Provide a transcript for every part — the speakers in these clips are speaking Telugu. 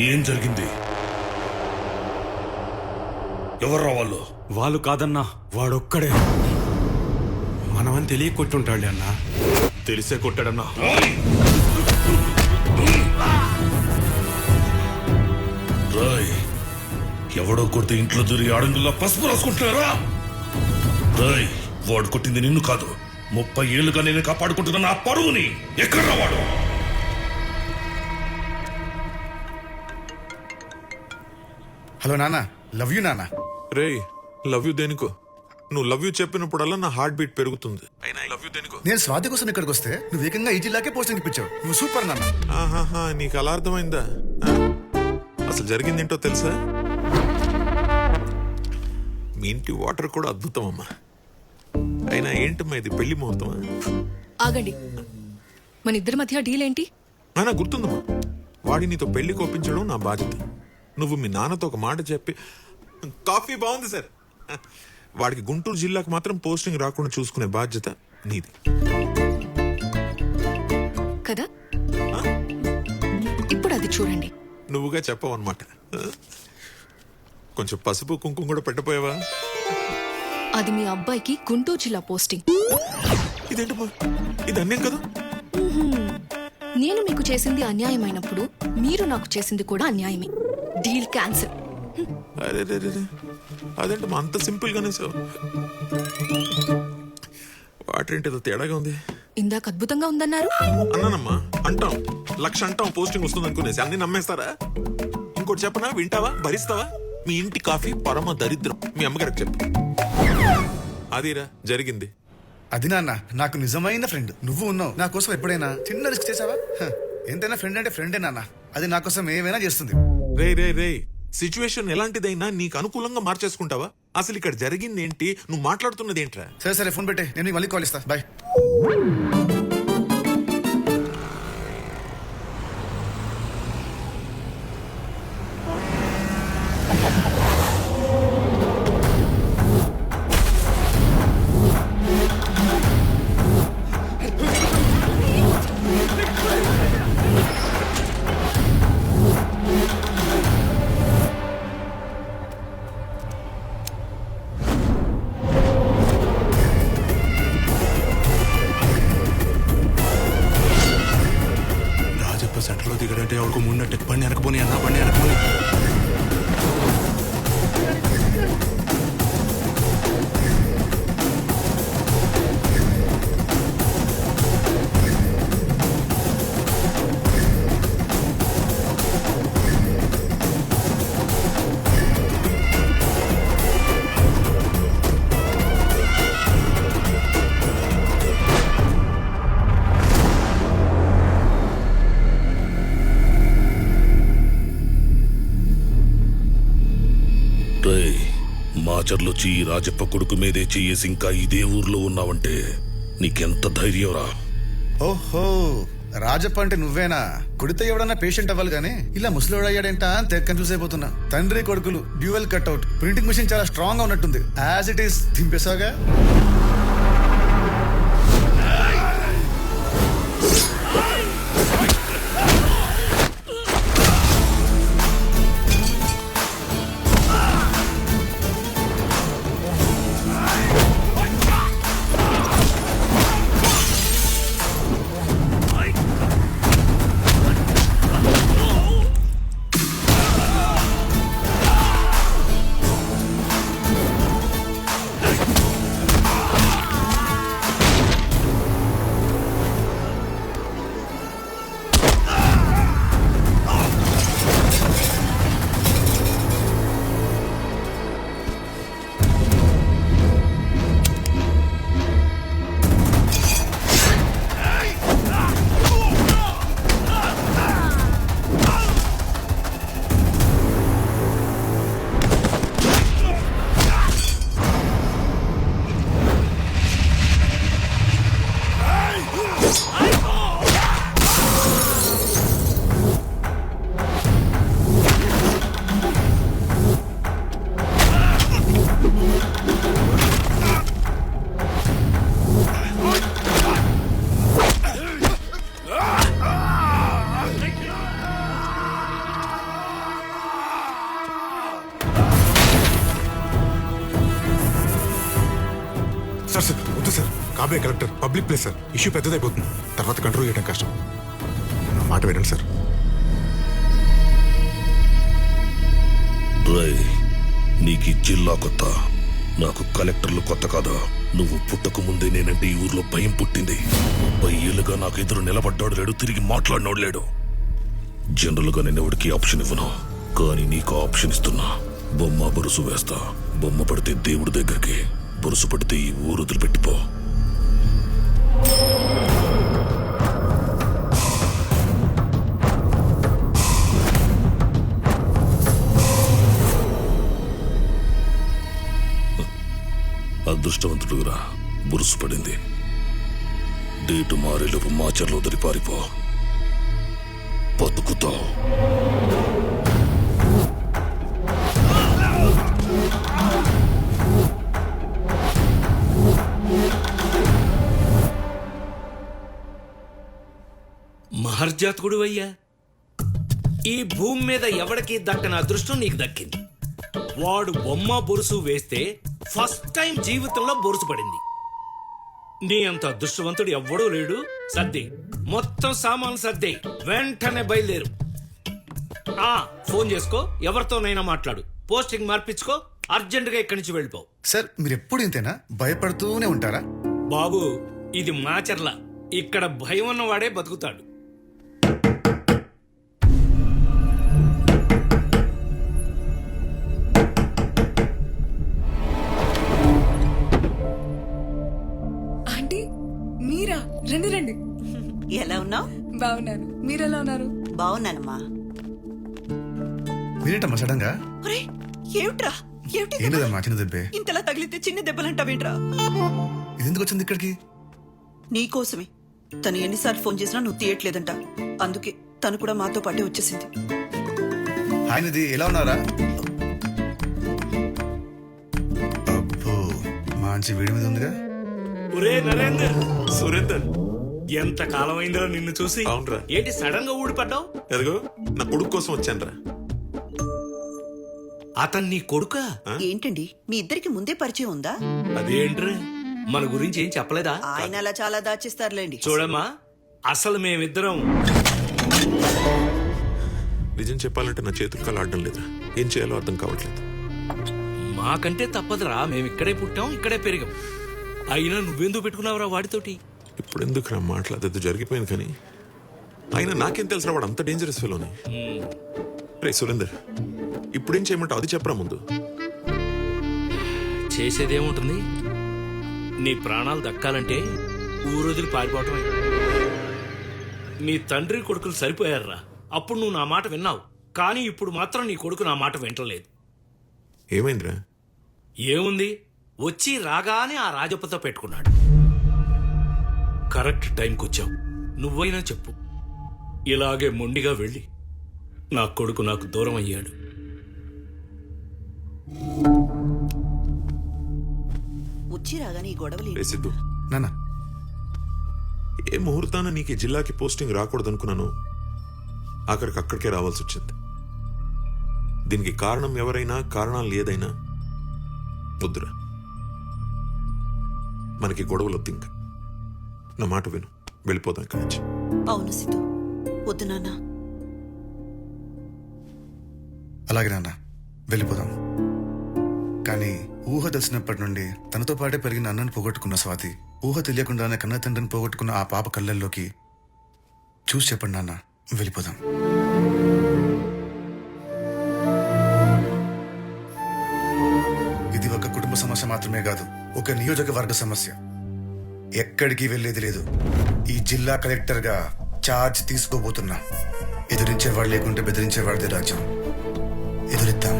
ఏం జరిగింది? ఎవర్రా వాళ్ళు? వాళ్ళు కాదన్నా వాడొక్కడే. మనమని తెలియ కొట్టుంటాడు అన్నా. తెలిసే కొట్టాడన్నా. రాయ్ ఎవడో కొడితే ఇంట్లో దూరి ఆడంగుల్లో పసుపు రాసుకుంటున్నారా? రాయ్ వాడు కొట్టింది నిన్ను కాదు. ముప్పై ఏళ్ళుగా నేను కాపాడుకుంటున్న నా పరువుని. ఎక్కడ వాడు? హలో నాన్న లవ్ యూ నాన్న. రే లవ్ యూ దేనికో? నువ్వు లవ్ యూ చెప్పినప్పుడల్లా నా హార్ట్ బీట్ పెరుగుతుంది. అయినా లవ్ యూ దేనికో? నేను స్వాతి కోసం ఇక్కడికి వస్తే నువ్వు ఏకంగా ఈ జిల్లాకే పోస్టింగ్ ఇప్పించావు. నువ్వు సూపర్ నాన్న. ఆహాహా నీకు అలా అర్థమైందా? అసలు జరిగిందేంటో తెలుసా? మీ ఇంటి వాటర్ కూడా అద్భుతం అమ్మా అయినా ఏంటమ్మా ఇది పెళ్ళి ముహూర్తమా? ఆగండి. మన ఇద్దరి మధ్య డీల్ ఏంటి నాకు గుర్తుందమ్మా. వాడి నీతో పెళ్ళి కోపించడం నా బాధ్యత. నువ్వు మీ నాన్నతో ఒక మాట చెప్పి కాఫీ బాగుంది సార్. వాడికి గుంటూరు జిల్లాకు మాత్రం పోస్టింగ్ రాకుండా చూసుకునే బాధ్యత నీది. కదా? ఇప్పుడు అది చూడండి. నువ్వుగా చెప్పవు అనమాట కొంచెం పసుపు కుంకుమ కూడా పెట్టపోయావా అది మీ అబ్బాయికి గుంటూరు జిల్లా పోస్టింగ్. ఇదేంటమ్మా ఇది అన్యం కదా? నేను మీకు చేసింది అన్యాయమైనప్పుడు మీరు నాకు చేసింది కూడా అన్యాయమే. Deal cancel. అరే రే రే. అదేంటమ్మా అంత సింపుల్ గానే సార్ వాటర్ ఏంటి ఏదో తేడాగా ఉంది? ఇందాక అద్భుతంగా ఉందన్నారు. అన్నానమ్మా అంటాం. లక్ష అంటాం పోస్టింగ్ వస్తుంది అనుకునేసి అన్ని నమ్మేస్తారా? ఇంకోటి చెప్పనా? వింటావా? భరిస్తావా? మీ ఇంటి కాఫీ పరమ దరిద్రం. మీ అమ్మగారికి చెప్పు. అదిరా జరిగింది. అది నాన్న నాకు నిజమైన ఫ్రెండ్. నువ్వు ఉన్నావు. నా కోసం ఎప్పుడైనా చిన్న రిస్క్ చేసావా? హ, ఎంతైనా ఫ్రెండ్ అంటే ఫ్రెండే నాన్న. అది నా కోసం ఏమైనా చేస్తుంది. రే రే రే సిచ్యువేషన్ ఎలాంటిదైనా నీకు అనుకూలంగా మార్చేసుకుంటావా? అసలు ఇక్కడ జరిగిందేంటి? నువ్వు మాట్లాడుతున్నది ఏంట్రా సరే సరే ఫోన్ పెట్టే. నేను నీకు మళ్ళీ కాల్ ఇస్తా. బాయ్. మాచర్లొచ్చి ఈ రాజప్ప కొడుకు మీదే చెయ్యేసి ఇంకా ఇదే ఊర్లో ఉన్నావంటే నీకెంత ధైర్యంరా? ఓహో రాజప్ప అంటే నువ్వేనా? కుడితే ఎవడన్నా పేషెంట్ అవ్వాలి కానీ ఇలా ముసలివాడు అంతే కన్ఫ్యూజ్ అయిపోతున్నా. తండ్రి కొడుకులు డ్యూయల్ కట్అవుట్. ప్రింటింగ్ మిషన్ చాలా స్ట్రాంగ్గా ఉన్నట్టుంది. యాజ్ ఇట్ ఈస్ దింపేసాగా సార్ సార్ వద్దు sir. కాబే collector public place sir. Issue పెద్దదైపోతుంది. తర్వాత కంట్రోల్ చేయడం కష్టం. నా మాట వినండి సార్. రై నీకు జిల్లా కొత్త. నాకు కలెక్టర్లు కొత్త కాదా? నువ్వు పుట్టక ముందే నేనంటే ఈ ఊర్లో భయం పుట్టింది. ముప్పై ఏళ్ళుగా నాకు ఎదురు నిలబడ్డాడు లేడు తిరిగి మాట్లాడినోడు లేడు. జనరల్గా నేను ఎవరికి ఆప్షన్ ఇవ్వను. కానీ నీకు ఆప్షన్ ఇస్తున్నా. బొమ్మ బరుసు వేస్తా. బొమ్మ పడితే దేవుడి దగ్గరికి. బరుసు పడితే ఈ ఊరు వదిలిపెట్టిపో. అదృష్టవంతుడురా బురుసు పడింది. డేటు మారేలోపు మాచర్లో వదిలి పారిపో బతుకుతావు. మహర్జాతకుడు అయ్యా. ఈ భూమి మీద ఎవడికి దక్కని అదృష్టం నీకు దక్కింది? వాడు బొమ్మ బొరుసు వేస్తే ఫస్ట్ టైం జీవితంలో బొరుసు పడింది. నీ అంత అదృష్టవంతుడు ఎవ్వడూ లేడు. సర్ది. మొత్తం సామాన్లు సర్ది. వెంటనే బయలుదేరు. ఆ ఫోన్ చేసుకో. ఎవరితోనైనా మాట్లాడు. పోస్టింగ్ మార్పించుకో. అర్జెంటుగా ఇక్కడి నుంచి వెళ్ళిపో. సార్ మీరు ఎప్పుడు ఇంతేనా? భయపడుతూనే ఉంటారా? బాబు ఇది మాచర్ల. ఇక్కడ భయం ఉన్నవాడే బతుకుతాడు. రండి రండి. ఎలా ఉన్నావు? బాగున్నాను. మీరెలా ఉన్నారు? బాగున్నానమ్మా. మీరేంటమ్మా సడన్గా? ఒరే ఏమిట్రా? ఏమిటి ఏం లేదమ్మా చిన్న దెబ్బే. ఇంతలా తగిలితే చిన్న దెబ్బలంటావేంట్రా ఇది ఎందుకు వచ్చింది ఇక్కడికి? నీకోసమే తను ఎన్నిసార్లు ఫోన్ చేసినా నువ్వు తీయట్లేదంట. అందుకే తను కూడా మాతో పాటే వచ్చేసింది. ఆయనది ఎలా ఉన్నారా అబ్బో మంచి వీడి మీద ఉందిగా? ఒరే నరేందర్ సురేందర్. ఎంత కాలం అయిందిరా నిన్ను చూసి అవునురా. ఏంటి సడన్గా ఊడిపడ్డావు ఎదుగో నా కొడుకు కోసం వచ్చాను రా అతను నీ కొడుక? ఏంటండి? మీ ఇద్దరికి ముందే పరిచయం ఉందా? అదేంట్రా? మన గురించి ఏం చెప్పలేదా? ఆయన అలా చాలా దాచిస్తారులేండి. చూడమ్మా అసలు మేమిద్దరం నిజం చెప్పాలంటే నా చేతులు కాలు ఆడడం లేదు. ఏం చేయాలో అర్థం కావట్లేదు. మాకంటే తప్పదురా. మేము ఇక్కడే పుట్టాం ఇక్కడే పెరిగాం. అయినా నువ్వెందుకు పెట్టుకున్నావురా వాడితోటి? ఇప్పుడు ఎందుకు రా మాట్లాడదు జరిగిపోయింది కానీ అయినా నాకేం తెలుసు వాడు అంత డేంజరస్ ఫెలోని రే సురేందర్ ఇప్పుడేం చేయమంటావు? అది చెప్పరా ముందు. చేసేదేముంటుంది? నీ ప్రాణాలు దక్కాలంటే ఊరొదిలి పారిపోవటమే. నీ తండ్రి కొడుకులు సరిపోయారురా. అప్పుడు నువ్వు నా మాట విన్నావు. కానీ ఇప్పుడు మాత్రం నీ కొడుకు నా మాట వింటలేదు. ఏమైందిరా? ఏముంది? వచ్చి రాగానే ఆ రాజప్పతో పెట్టుకున్నాడు. కరెక్ట్ టైంకి వచ్చావు నువ్వైనా చెప్పు. ఇలాగే మొండిగా వెళ్ళి నా కొడుకు నాకు దూరం అయ్యాడు. వచ్చి రాగానే ఈ గొడవలు రే సిద్ధు నాన్న. ఏ ముహూర్తాన నీకు ఈ జిల్లాకి పోస్టింగ్ రాకూడదు అనుకున్నాను ఆఖరికి అక్కడికే రావాల్సి వచ్చింది దీనికి కారణం ఎవరైనా కారణాలు ఏదైనా వద్దురా. మనకి గొడవలు వద్దు ఇంకా. నా మాట విను. వెళ్ళిపోదాం ఇక్కడి నుంచి. అవును సిద్ధు. వద్దు నాన్న. అలాగే నాన్న. వెళ్ళిపోదాం. కానీ ఊహ తెలిసినప్పటి నుండి తనతో పాటే పెరిగిన అన్నను పోగొట్టుకున్న స్వాతి ఊహ తెలియకుండానే కన్న తండ్రిని పోగొట్టుకున్న ఆ పాప కళ్ళల్లోకి చూసి చెప్పండి నాన్న. వెళ్ళిపోదాం. ఇది ఒక కుటుంబ సమస్య మాత్రమే కాదు ఒక నియోజకవర్గ సమస్య. ఎక్కడికి వెళ్ళేది లేదు. ఈ జిల్లా కలెక్టర్గా ఛార్జ్ తీసుకోబోతున్నా. ఎదిరించేవాడు లేకుంటే బెదిరించేవాడిదే రాజ్యం. ఎదురిద్దాం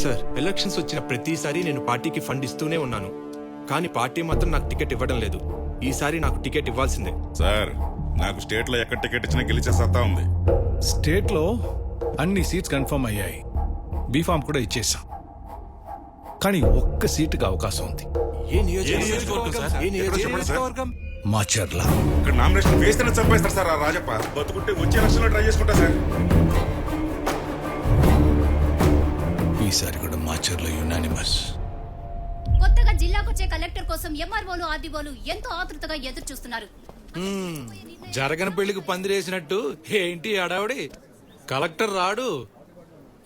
సార్ ఎలక్షన్స్ వచ్చిన ప్రతిసారి నేను పార్టీకి ఫండ్ ఇస్తూనే ఉన్నాను. కానీ పార్టీ మాత్రం నాకు టికెట్ ఇవ్వడం లేదు. ఈసారి నాకు టికెట్ ఇవ్వాల్సిందే. సార్ నాకు స్టేట్లో ఎక్కడ టికెట్ ఇచ్చినా గెలిచే సత్తా ఉంది. స్టేట్లో అన్ని సీట్స్ కన్ఫర్మ్ అయ్యాయి. బీఫామ్ కూడా ఇచ్చేసాం కానీ ఒక్క సీటుకి అవకాశం ఉంది. మాచర్ల. ఇక్కడ నామినేషన్ వేస్తేనే చంపేస్తారు సార్ ఆ రాజప్ప. బతుకుంటే వచ్చే ట్రై చేసుకుంటా సార్. ఈసారి కూడా మాచర్ల యునానిమస్ కొత్తగా జిల్లాకొచ్చే కలెక్టర్ కోసం ఎంఆర్ఓలు ఆర్డీఓలు ఎంతో ఆతృతగా ఎదురు చూస్తున్నారు జరగని పెళ్ళికి పందిరేసినట్టు ఏంటి అడావిడి కలెక్టర్ రాడు.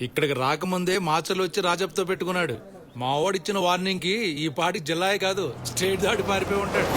ఇక్కడికి రాకముందే మాచర్లు వచ్చి రాజప్తో పెట్టుకున్నాడు. మావాడిచ్చిన వార్నింగ్కి ఈ పాటికి జిల్లాయే కాదు స్టేట్ దాటి పారిపోయి ఉంటాడు.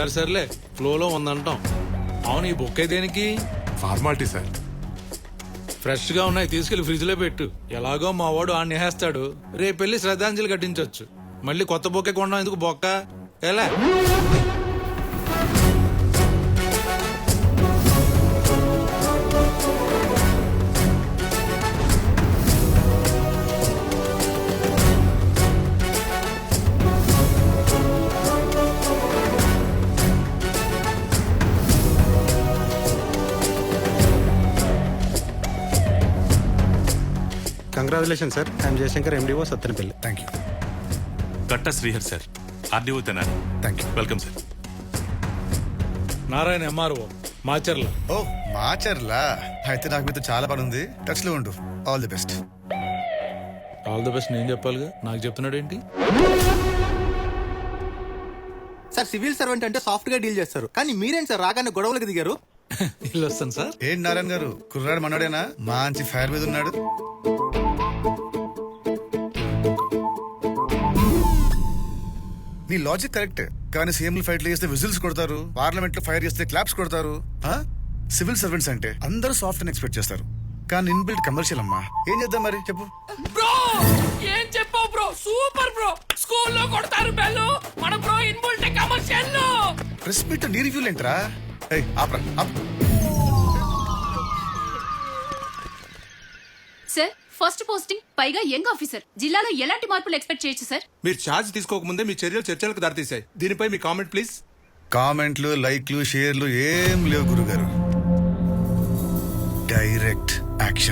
సరే సర్లే. ఫ్లోలో ఉందంటాం. అవును ఈ బుక్ దేనికి? Formality sir. ఫ్రెష్గా ఉన్నాయి తీసుకెళ్ళి ఫ్రిడ్జ్లో పెట్టు. ఎలాగో మా వాడు ఆ నేస్తాడు రేపు వెళ్ళి శ్రద్ధాంజలి కట్టించవచ్చు మళ్ళీ కొత్త బొక్కే కొనడం ఎందుకు బొక్క? ఎలా? Congratulation sir I'm Jayashankar MDO Sattenapalli thank you Katta Srihar sir RDO Tenali thank you welcome sir Narayana MRO Macherla ఓ మాచర్లా అయితే నాకు మీతో చాలా పని ఉంది. టచ్లో ఉండు. All the best all the best నేను చెప్పాలిగా. నాకు చెప్తున్నాడు ఏంటి సార్ సివిల్ సర్వెంట్ అంటే సాఫ్ట్గా డీల్ చేస్తారు. కానీ మీరేం సార్ రాగానే గొడవలకు దిగారు? ఇల్లు వస్తాను సార్ ఏంటి నారాయణ గారు? కుర్రాడు మనోడేనా? మంచి ఫైర్ మీద ఉన్నాడు. నీ లాజిక్ కరెక్ట్ కానీ సీఎంలు ఫైట్లు చేస్తే విజిల్స్ కొడతారు. పార్లమెంట్లో ఫైర్ చేస్తే క్లాప్స్ కొడతారు? సివిల్ సర్వెంట్స్ అంటే అందరూ సాఫ్ట్ అని ఎక్స్పెక్ట్ చేస్తారు. కానీ ఇన్బిల్ట్ కమర్షియల్ అమ్మా. ఏం చేద్దాం మరి? చెప్పు. బ్రో! ఏం చెప్పావు బ్రో? Super bro! స్కూల్లో కొడతారు బెల్లు. మన bro inbuilt commercial press meet నీ రివ్యూలు ఏంట్రా? ఏయ్, ఆప్రా ఆప్. సార్ ఫస్ట్ పోస్టింగ్ పైగా యంగ్ ఆఫీసర్. జిల్లాలో ఎలాంటి మార్పులు ఎక్స్పెక్ట్ చేయొచ్చు సార్? మీరు ఛార్జ్ తీసుకోకముందే మీ చర్యలు చర్చలకు దారితీశాయి. దీనిపై మీ కామెంట్ ప్లీజ్. కామెంట్లు లైక్లు షేర్లు ఏం లేవు గురుగారు. Direct action.